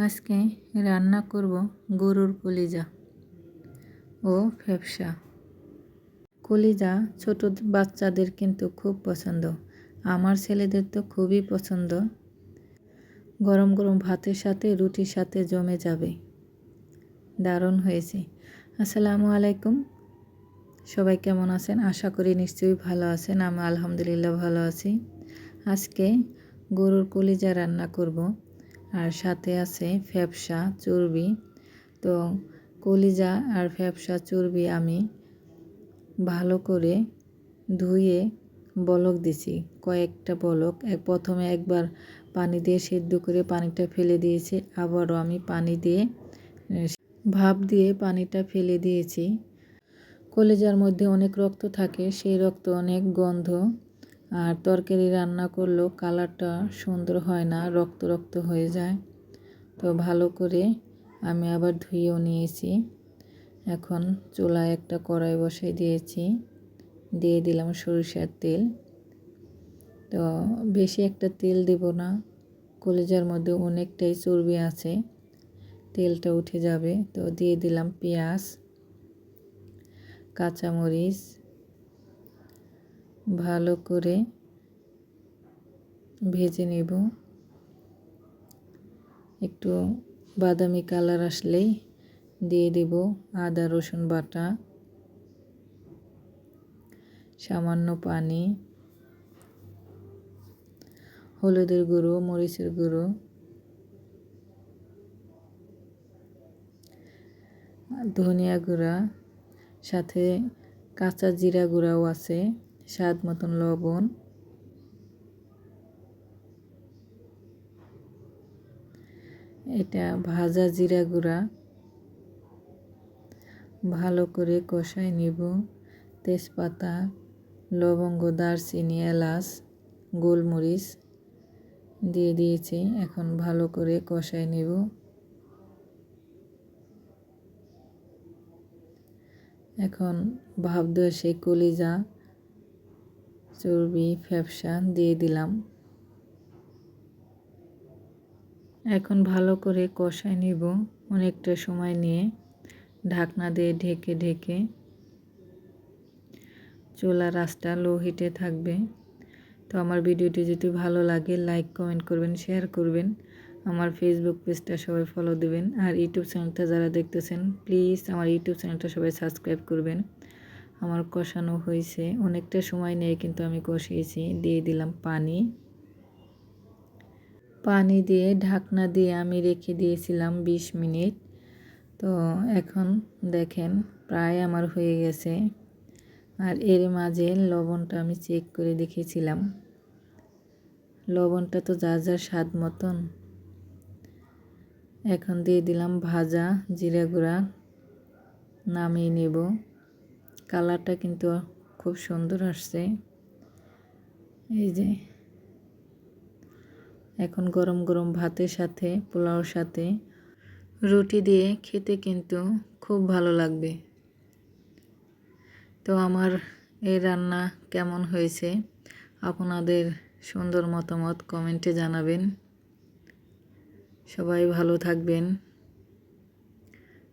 আজকে রান্না করব গরুর কলিজা ও ফ্যাপসা কলিজা ছোট বাচ্চাদের কিন্তু খুব পছন্দ। আমার ছেলেদের তো খুবই পছন্দ। গরম গরম ভাতের সাথে, রুটির সাথে জমে যাবে। দারুণ হয়েছে। আসসালামু আলাইকুম। সবাই কেমন আছেন? আশা করি নিশ্চয়ই ভালো আছেন। আমি আলহামদুলিল্লাহ ভালো আছি। আজকে গরুর কলিজা রান্না করব। আর সাথে আছে ফ্যাপসা চর্বি। তো কলিজা আর ফ্যাপসা চর্বি আমি ভালো করে ধুয়ে বলক দিছি, কয়েকটা বলক। এক প্রথমে একবার পানি দিয়ে সেদ্ধ করে পানিটা ফেলে দিয়েছি, আবারও আমি পানি দিয়ে ভাপ দিয়ে পানিটা ফেলে দিয়েছি। কলেজার মধ্যে অনেক রক্ত থাকে, সেই রক্ত অনেক গন্ধ আর তরকারি রান্না করলেও কালারটা সুন্দর হয় না, রক্ত রক্ত হয়ে যায়। তো ভালো করে আমি আবার ধুয়েও নিয়েছি। এখন চুলায় একটা কড়াই বসাই দিয়েছি। দিয়ে দিলাম সরিষার তেল। তো বেশি একটা তেল দেব না, কলেজার মধ্যে অনেকটাই চর্বি আছে, তেলটা উঠে যাবে। তো দিয়ে দিলাম পেঁয়াজ, কাঁচামরিচ ভালো করে ভেজে নেব। একটু বাদামি কালার আসলেই দিয়ে দেব আদা, রসুন বাটা, সামান্য পানি, হলুদের গুঁড়ো, মরিচের গুঁড়ো, ধনিয়া গুঁড়া, সাথে কাঁচা জিরা গুঁড়াও আছে। স্বাদ মতন লবণ। এটা ভাজা জিরা গুঁড়া। ভালো করে কষাই নিব। তেজপাতা, লবঙ্গ, দারচিনি, এলাচ, গোলমরিচ দিয়ে দিয়েছি। এখন ভালো করে কষাই নেব। এখন ভাব সেই কলিজা চর্বি, ফ্যাপসা দিয়ে দিলাম। এখন ভালো করে কষাই নিব অনেকটা সময় নিয়ে। ঢাকনা দিয়ে ঢেকে ঢেকে। চোলা রাস্তা লো হিটে থাকবে। তো আমার ভিডিওটি যদি ভালো লাগে লাইক কমেন্ট করবেন শেয়ার করবেন। আমার ফেসবুক পেজটা সবাই ফলো দেবেন। আর ইউটিউব চ্যানেলটা যারা দেখতেছেন প্লিজ আমার ইউটিউব চ্যানেলটা সবাই সাবস্ক্রাইব করবেন। আমার কষানো হয়েছে। অনেকটা সময় নিয়ে কিন্তু আমি কষিয়েছি। দিয়ে দিলাম পানি। পানি দিয়ে ঢাকনা দিয়ে আমি রেখে দিয়েছিলাম ২০ মিনিট। তো এখন দেখেন, প্রায় আমার হয়ে গেছে। আর এর মাঝে লবণটা আমি চেক করে দেখেছিলাম। লবণটা তো যা যা স্বাদ মতন। এখন দিয়ে দিলাম ভাজা, জিরা গুঁড়া। নামিয়ে নেব। কালারটা কিন্তু খুব সুন্দর আসছে। এই যে এখন গরম গরম ভাতের সাথে, পোলাওর সাথে রুটি দিয়ে খেতে কিন্তু খুব ভালো লাগবে। তো আমার এই রান্না কেমন হয়েছে আপনাদের সুন্দর মতামত কমেন্টে জানাবেন। সবাই ভালো থাকবেন।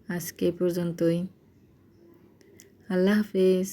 আজকে পর্যন্তই। আল্লাহ হাফিজ